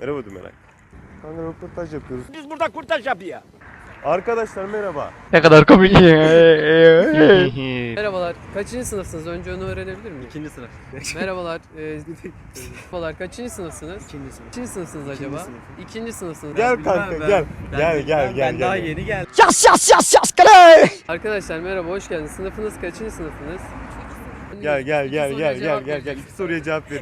Merhaba Dümelak. Kanka röportaj yapıyoruz. Biz burada kurtaş yapıyor. Arkadaşlar merhaba. Ne kadar komik. Merhabalar. Kaçıncı sınıfsınız? Önce onu öğrenebilir miyim? İkinci sınıf. Merhabalar. E, merhabalar. Kaçıncı sınıfsınız? İkinci sınıf. Kaçıncı sınıfsınız acaba? sınıfım. İkinci sınıfsınız. Gel Bilmem kanka ben- gel. ben Gel bilmem, gel gel Ben daha gel. yeni geldim. Yas yas yas yas kale. Arkadaşlar merhaba, hoş geldiniz. Sınıfınız kaçıncı sınıfınız? Gel gel İki gel soruya gel gel cevap gel gel. vereceksiniz. İki soruya cevap ver.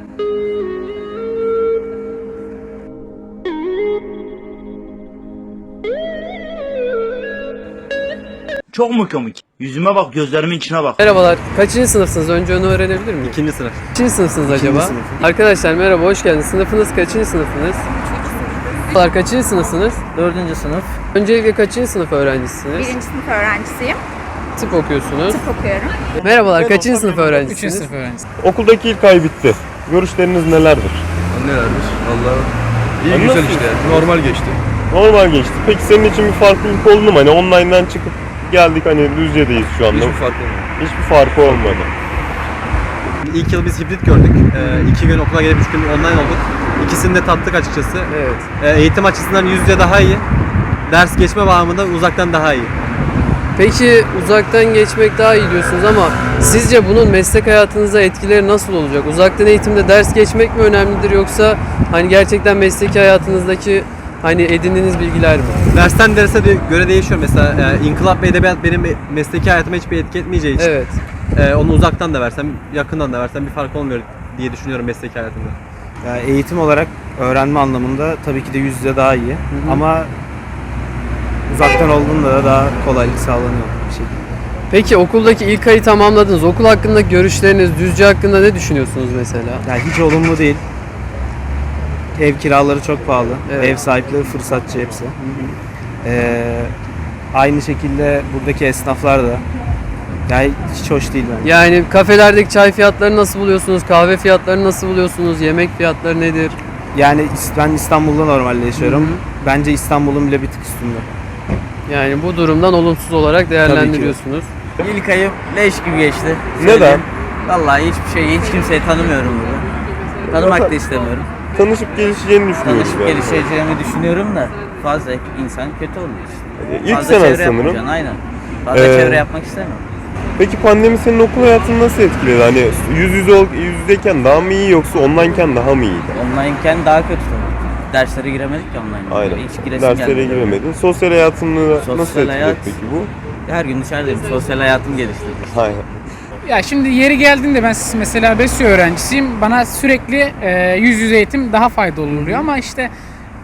Çok mu komik? Yüzüme bak, gözlerimin içine bak. Merhabalar. Kaçıncı sınıfsınız? Önce onu öğrenebilir miyim? İkinci sınıf. Kaçıncı sınıfsınız acaba? sınıfım. Arkadaşlar merhaba, hoş geldiniz. Sınıfınız kaçıncı sınıfınız? Merhabalar. Kaçıncı sınıfsınız? Dördüncü sınıf. Öncelikle kaçıncı sınıf öğrencisiniz? Birinci sınıf öğrencisiyim. Tıp okuyorsunuz. Tıp okuyorum. Merhabalar. Kaçıncı sınıf öğrencisiniz? Okuldaki ilk ay bitti. Görüşleriniz nelerdir? Nelerdir? Valla iyi Anlasın. güzel işte. Normal geçti. Normal geçti. Peki senin için bir farklılık oldu mu? Hani online'dan çıkıp geldik hani Düzce'deyiz şu anda. Hiçbir fark olmadı. Hiçbir farkı olmadı. İlk yıl biz hibrit gördük. Ee, iki gün okula gelip üç gün online olduk. İkisini de tattık açıkçası. Evet. Ee, eğitim açısından yüz yüze daha iyi. Ders geçme bağımında uzaktan daha iyi. Peki uzaktan geçmek daha iyi diyorsunuz ama sizce bunun meslek hayatınıza etkileri nasıl olacak? Uzaktan eğitimde ders geçmek mi önemlidir yoksa hani gerçekten mesleki hayatınızdaki hani edindiğiniz bilgiler mi? Dersten derse de göre değişiyor. Mesela e, inkılap ve edebiyat benim mesleki hayatıma hiçbir etki etmeyeceği için. Evet. e, onu uzaktan da versem, yakından da versem bir fark olmuyor diye düşünüyorum mesleki hayatımda. Yani eğitim olarak öğrenme anlamında tabii ki de yüz yüze daha iyi. Ama uzaktan olduğunda da daha kolaylık sağlanıyor bir şekilde. Peki okuldaki ilk ayı tamamladınız. Okul hakkında görüşleriniz, Düzce hakkında ne düşünüyorsunuz mesela? Yani hiç olumlu değil. Ev kiraları çok pahalı. Evet. Ev sahipleri fırsatçı hepsi. Ee, aynı şekilde buradaki esnaflar da yani hiç hoş değil bence. Yani kafelerdeki çay fiyatlarını nasıl buluyorsunuz? Kahve fiyatlarını nasıl buluyorsunuz? Yemek fiyatları nedir? Yani ben İstanbul'da normalde yaşıyorum. Hı hı. Bence İstanbul'un bile bir tık üstünde. Yani bu durumdan olumsuz olarak değerlendiriyorsunuz. İlk ayım leş gibi geçti. Neden? Vallahi hiçbir şey, hiç kimseyi tanımıyorum burada. Tanımak da istemiyorum. Tanışıp gelişeceğini düşünüyoruz. Tanışıp yani. gelişeceğimi düşünüyorum da fazla insan kötü oluyor işte. İlk Fazla senen sanırım. aynen. Fazla Ee, çevre yapmak istemiyorum. Peki pandemi senin okul hayatını nasıl etkiledi? Hani yüz yüze yüz yüzeyken daha mı iyi yoksa onlineken daha mı iyiydi? Onlineken daha kötü tabii. Derslere giremedik ya online. Aynen. Hiç giresim Derslere gelmedi. giremedin. Sosyal hayatını Sosyal nasıl etkiledi hayat- peki bu? Her gün dışarıdayım. Sosyal hayatım geliştirdi. Hayır. Ya şimdi yeri geldiğinde ben mesela BESYO öğrencisiyim. Bana sürekli e, yüz yüze eğitim daha faydalı oluyor ama işte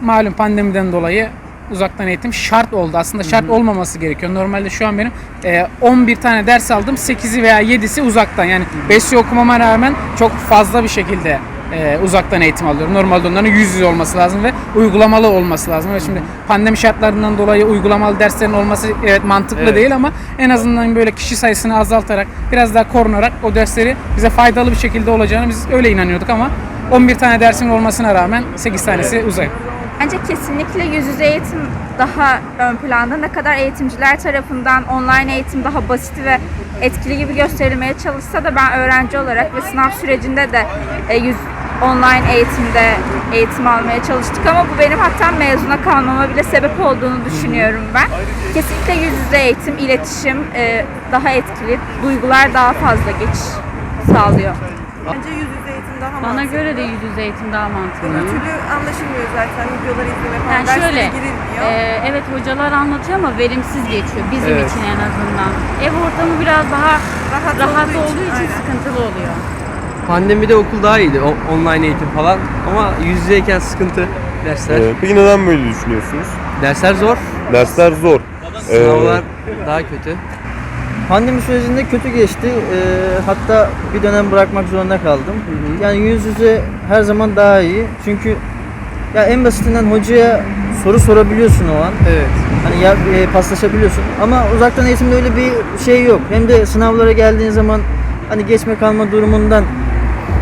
malum pandemiden dolayı uzaktan eğitim şart oldu. Aslında şart olmaması gerekiyor. Normalde şu an benim e, 11 tane ders aldım. 8'i veya 7'si uzaktan. Yani BESYO okumama rağmen çok fazla bir şekilde e, uzaktan eğitim alıyorum. Normalde onların yüz yüze olması lazım ve uygulamalı olması lazım. Ve şimdi pandemi şartlarından dolayı uygulamalı derslerin olması evet mantıklı Evet. değil ama en azından böyle kişi sayısını azaltarak biraz daha korunarak o dersleri bize faydalı bir şekilde olacağını biz öyle inanıyorduk ama 11 tane dersin olmasına rağmen 8 tanesi uzay. Bence kesinlikle yüz yüze eğitim daha ön planda. Ne kadar eğitimciler tarafından online eğitim daha basit ve etkili gibi gösterilmeye çalışsa da ben öğrenci olarak ve sınav sürecinde de e, yüz online eğitimde eğitim almaya çalıştık ama bu benim hatta mezuna kalmama bile sebep olduğunu düşünüyorum ben. Kesinlikle yüz yüze eğitim, iletişim e, daha etkili, duygular daha fazla geçiş sağlıyor. Bence yüz yüze eğitim daha Bana mantıklı. göre de yüz yüze eğitim daha mantıklı. Öbür türlü anlaşılmıyor zaten videoları izleme falan. Yani şöyle, girilmiyor. e, evet hocalar anlatıyor ama verimsiz geçiyor bizim Evet. için en azından. Ev ortamı biraz daha rahat, rahat olduğu olduğu için aynen. sıkıntılı oluyor. Pandemide okul daha iyiydi. online eğitim falan. Ama yüz yüzeyken sıkıntı dersler. Ee, peki neden böyle düşünüyorsunuz? Dersler zor. Dersler zor. Ee, Sınavlar daha kötü. Pandemi sürecinde kötü geçti. Ee, hatta bir dönem bırakmak zorunda kaldım. Yani yüz yüze her zaman daha iyi. Çünkü ya en basitinden hocaya soru sorabiliyorsun o an. Evet. Hani ya e, paslaşabiliyorsun. Ama uzaktan eğitimde öyle bir şey yok. Hem de sınavlara geldiğin zaman hani geçme kalma durumundan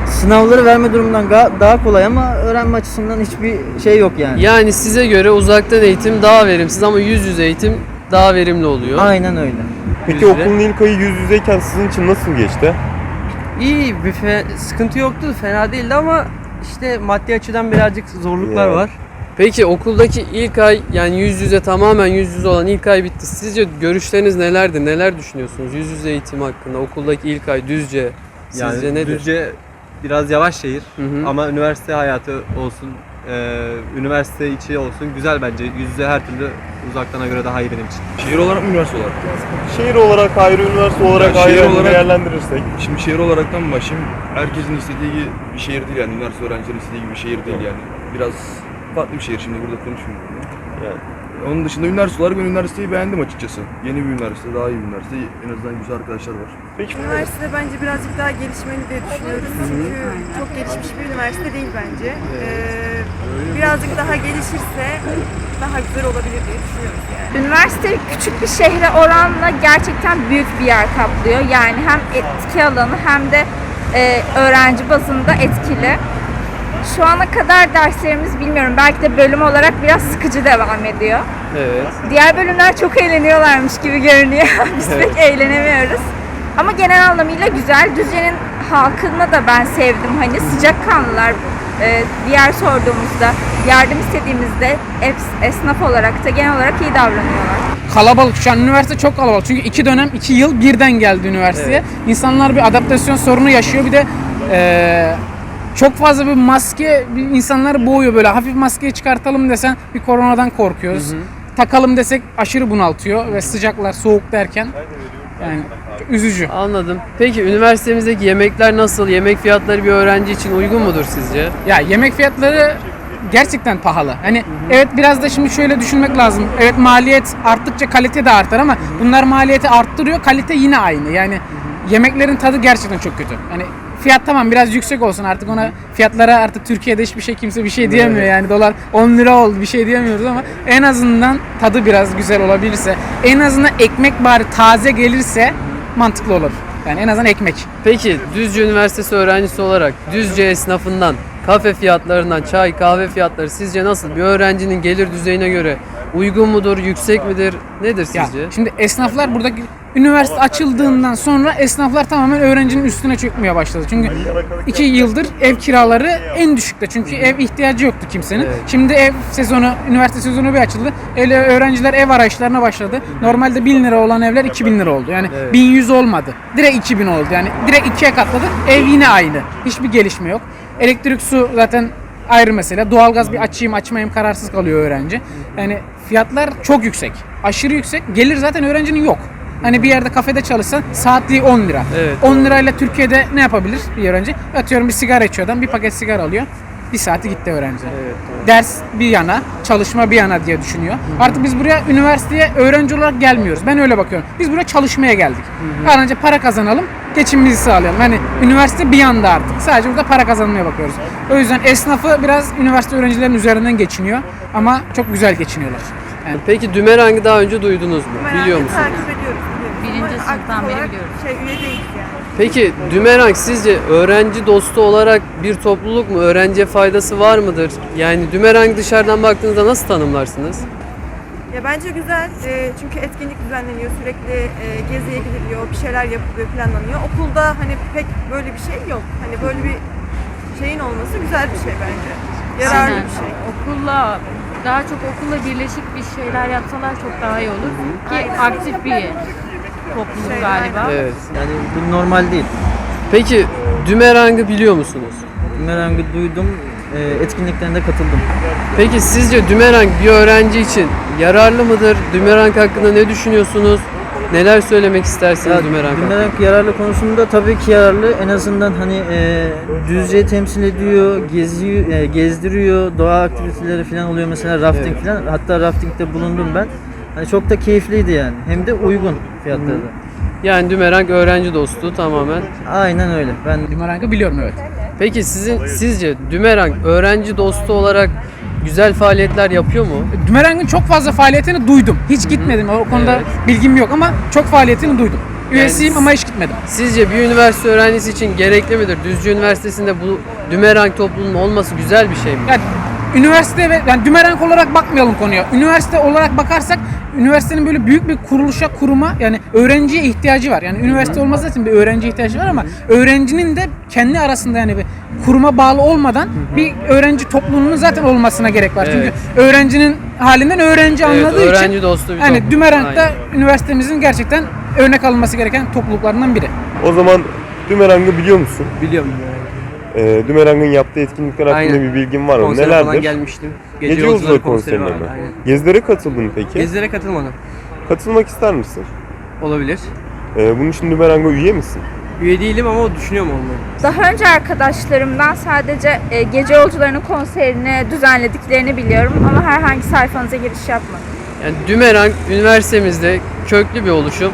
sınavları verme durumundan ga- daha kolay ama öğrenme açısından hiçbir şey yok yani. Yani size göre uzaktan eğitim daha verimsiz ama yüz yüze eğitim daha verimli oluyor. Aynen öyle. peki yüzde. okulun ilk ayı yüz yüzeyken sizin için nasıl geçti? İyi bir fe- sıkıntı yoktu. Fena değildi ama işte maddi açıdan birazcık zorluklar Ya. var. Peki okuldaki ilk ay yani yüz yüze tamamen yüz yüze olan ilk ay bitti. Sizce görüşleriniz nelerdir? Neler düşünüyorsunuz yüz yüze eğitim hakkında? Okuldaki ilk ay düzce sizce Yani nedir? Düzce biraz yavaş şehir Hı hı. ama üniversite hayatı olsun, e, üniversite içi olsun güzel bence. Yüz yüze her türlü uzaktana göre daha iyi benim için. Şehir olarak mı üniversite olarak? Şehir olarak ayrı, üniversite olarak Ya ayrı olarak- değerlendirirsek. Şimdi şehir olaraktan mı başlayayım? Herkesin istediği gibi bir şehir değil yani. Üniversite öğrencilerin istediği gibi bir şehir değil yani. Biraz farklı bir şehir şimdi burada konuşmuyorum. Yani. Onun dışında üniversite olarak ben üniversiteyi beğendim açıkçası. Yeni bir üniversite, daha iyi bir üniversite. En azından güzel arkadaşlar var. Peki Üniversite bence birazcık daha gelişmeli diye düşünüyoruz. Çünkü çok gelişmiş bir üniversite değil bence. Ee, birazcık daha gelişirse daha güzel olabilir diye düşünüyoruz yani. Üniversite küçük bir şehre oranla gerçekten büyük bir yer kaplıyor. Yani hem etki alanı hem de e, öğrenci bazında etkili. Şu ana kadar derslerimiz bilmiyorum belki de bölüm olarak biraz sıkıcı devam ediyor. Evet. Diğer bölümler çok eğleniyorlarmış gibi görünüyor. Biz pek eğlenemiyoruz. Ama genel anlamıyla güzel. Düzce'nin halkını da ben sevdim. Hani sıcakkanlılar. Ee, diğer sorduğumuzda, yardım istediğimizde es- esnaf olarak da genel olarak iyi davranıyorlar. Kalabalık şu an üniversite çok kalabalık. Çünkü iki dönem, iki yıl birden geldi üniversiteye. İnsanlar bir adaptasyon sorunu yaşıyor. Bir de eee, çok fazla bir maske bir insanları boğuyor böyle. Hafif maskeyi çıkartalım desen bir koronadan korkuyoruz. Takalım desek aşırı bunaltıyor ve sıcaklar soğuk derken yani üzücü. Anladım. Peki üniversitemizdeki yemekler nasıl? Yemek fiyatları bir öğrenci için uygun mudur sizce? Ya yemek fiyatları gerçekten pahalı. Hani evet biraz da şimdi şöyle düşünmek lazım. Evet maliyet arttıkça kalite de artar ama bunlar maliyeti arttırıyor, kalite yine aynı. Yani yemeklerin tadı gerçekten çok kötü. Hani fiyat tamam biraz yüksek olsun artık ona fiyatlara artık Türkiye'de hiçbir şey kimse bir şey diyemiyor yani dolar 10 lira oldu bir şey diyemiyoruz ama en azından tadı biraz güzel olabilirse en azından ekmek bari taze gelirse mantıklı olur. Yani en azından ekmek. Peki Düzce Üniversitesi öğrencisi olarak Düzce esnafından, kafe fiyatlarından, çay, kahve fiyatları sizce nasıl? Bir öğrencinin gelir düzeyine göre uygun mudur, yüksek midir? Nedir Ya, sizce? şimdi esnaflar buradaki üniversite açıldığından sonra esnaflar tamamen öğrencinin üstüne çökmeye başladı. Çünkü iki yıldır ev kiraları en düşükte. Çünkü ev ihtiyacı yoktu kimsenin. Şimdi ev sezonu, üniversite sezonu bir açıldı. Öyle öğrenciler ev arayışlarına başladı. Normalde 1000 lira olan evler 2000 lira oldu. Yani Evet. 1100 olmadı. Direkt 2000 oldu. Yani direkt ikiye katladı. Ev yine aynı. Hiçbir gelişme yok. Elektrik, su zaten ayrı mesele. Doğalgaz bir açayım açmayayım kararsız kalıyor öğrenci. Yani fiyatlar çok yüksek. Aşırı yüksek. Gelir zaten öğrencinin yok. Hani bir yerde kafede çalışsan saatliği 10 lira. Evet, 10 lirayla Türkiye'de ne yapabilir bir öğrenci? Atıyorum bir sigara içiyor adam bir paket sigara alıyor. Bir saati gitti öğrenci. Evet, Ders bir yana, çalışma bir yana diye düşünüyor. Artık biz buraya üniversiteye öğrenci olarak gelmiyoruz. Ben öyle bakıyorum. Biz buraya çalışmaya geldik. Her önce para kazanalım, geçimimizi sağlayalım. Hani üniversite bir yanda artık. Sadece burada para kazanmaya bakıyoruz. O yüzden esnafı biraz üniversite öğrencilerinin üzerinden geçiniyor. Ama çok güzel geçiniyorlar. Yani Peki Dümerang'ı daha önce duydunuz mu? Merak Biliyor musunuz? Takip ediyoruz. Sınıftan aktif beri olarak biliyoruz. Şey, üye değiliz yani. Peki Dümerang sizce öğrenci dostu olarak bir topluluk mu? Öğrenciye faydası var mıdır? Yani Dümerang dışarıdan baktığınızda nasıl tanımlarsınız? Ya bence güzel Ee, çünkü etkinlik düzenleniyor sürekli e, geziye gidiliyor, bir şeyler yapılıyor, planlanıyor. Okulda hani pek böyle bir şey yok. Hani böyle bir şeyin olması güzel bir şey bence. Yararlı Aynen. bir şey. Okulla daha çok okulla birleşik bir şeyler yapsalar çok daha iyi olur. Ki aktif bir topluluk Şey, galiba. Evet. Yani bu normal değil. Peki Dümerang'ı biliyor musunuz? Merang'ı duydum, e, etkinliklerine katıldım. Peki sizce Dümerang bir öğrenci için yararlı mıdır? Dümerang hakkında ne düşünüyorsunuz? Neler söylemek istersiniz Ya, Dümerang hakkında? Dümerak yararlı konusunda tabii ki yararlı. En azından hani e, Düzce'yi temsil ediyor, geziyor, e, gezdiriyor, doğa aktiviteleri falan oluyor mesela rafting falan. Hatta raftingde bulundum ben. Hani çok da keyifliydi yani. Hem de uygun fiyatları da. Yani Dümerang öğrenci dostu tamamen. Aynen öyle. Ben Dümerang'ı biliyorum evet. Peki sizin sizce Dümerang öğrenci dostu olarak güzel faaliyetler yapıyor mu? Dümerang'ın çok fazla faaliyetini duydum. Hiç gitmedim. O konuda Evet. bilgim yok ama çok faaliyetini duydum. Üyesiyim ama hiç gitmedim. Sizce bir üniversite öğrencisi için gerekli midir? Düzce Üniversitesi'nde bu Dümerang topluluğunun olması güzel bir şey mi? Yani üniversite ve yani Dümerang olarak bakmayalım konuya. Üniversite olarak bakarsak üniversitenin böyle büyük bir kuruluşa, kuruma yani öğrenciye ihtiyacı var. Yani üniversite olması için bir öğrenci ihtiyacı var ama öğrencinin de kendi arasında yani bir kuruma bağlı olmadan bir öğrenci topluluğunun zaten olmasına gerek var. Evet. Çünkü öğrencinin halinden öğrenci Evet, anladığı öğrenci için dostu bir yani topluluk. Dümerang'da Aynen. üniversitemizin gerçekten örnek alınması gereken topluluklarından biri. O zaman Dümerang'ı biliyor musun? Biliyorum. Ee, Dümerang'ın yaptığı etkinlikler hakkında Aynen. bir bilgin var mı? Konsere Nelerdir? falan gelmiştim. Gece, yolcuları yolcuları konseri konserine mi? aynen. Gezilere katıldın peki? Gezilere katılmadım. Katılmak ister misin? Olabilir. Ee, bunun için Dümerang'a üye misin? Üye değilim ama düşünüyorum olmayı. Daha önce arkadaşlarımdan sadece e, gece yolcularının konserini düzenlediklerini biliyorum ama herhangi sayfanıza giriş yapmadım. Yani Dümerang üniversitemizde köklü bir oluşum.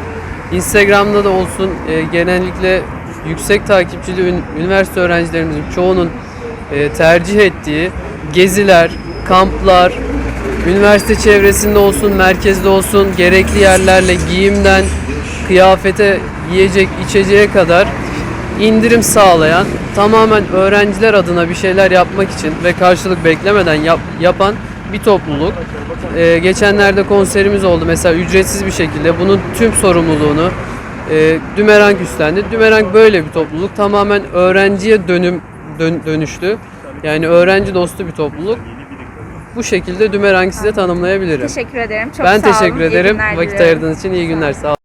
Instagram'da da olsun e, genellikle yüksek takipçili ün- üniversite öğrencilerimizin çoğunun e, tercih ettiği geziler, kamplar, üniversite çevresinde olsun, merkezde olsun gerekli yerlerle giyimden kıyafete, yiyecek, içeceğe kadar indirim sağlayan, tamamen öğrenciler adına bir şeyler yapmak için ve karşılık beklemeden yap- yapan bir topluluk. Ee, geçenlerde konserimiz oldu mesela ücretsiz bir şekilde bunun tüm sorumluluğunu e, Dümerang üstlendi. Dümerang böyle bir topluluk. Tamamen öğrenciye dönüm dön- dönüştü. Yani öğrenci dostu bir topluluk. Bu şekilde Dümerang'ı size tanımlayabilirim. Teşekkür ederim. Çok ben sağ olun. teşekkür ederim. Vakit diliyorum. ayırdığınız için iyi günler. Sağ olun.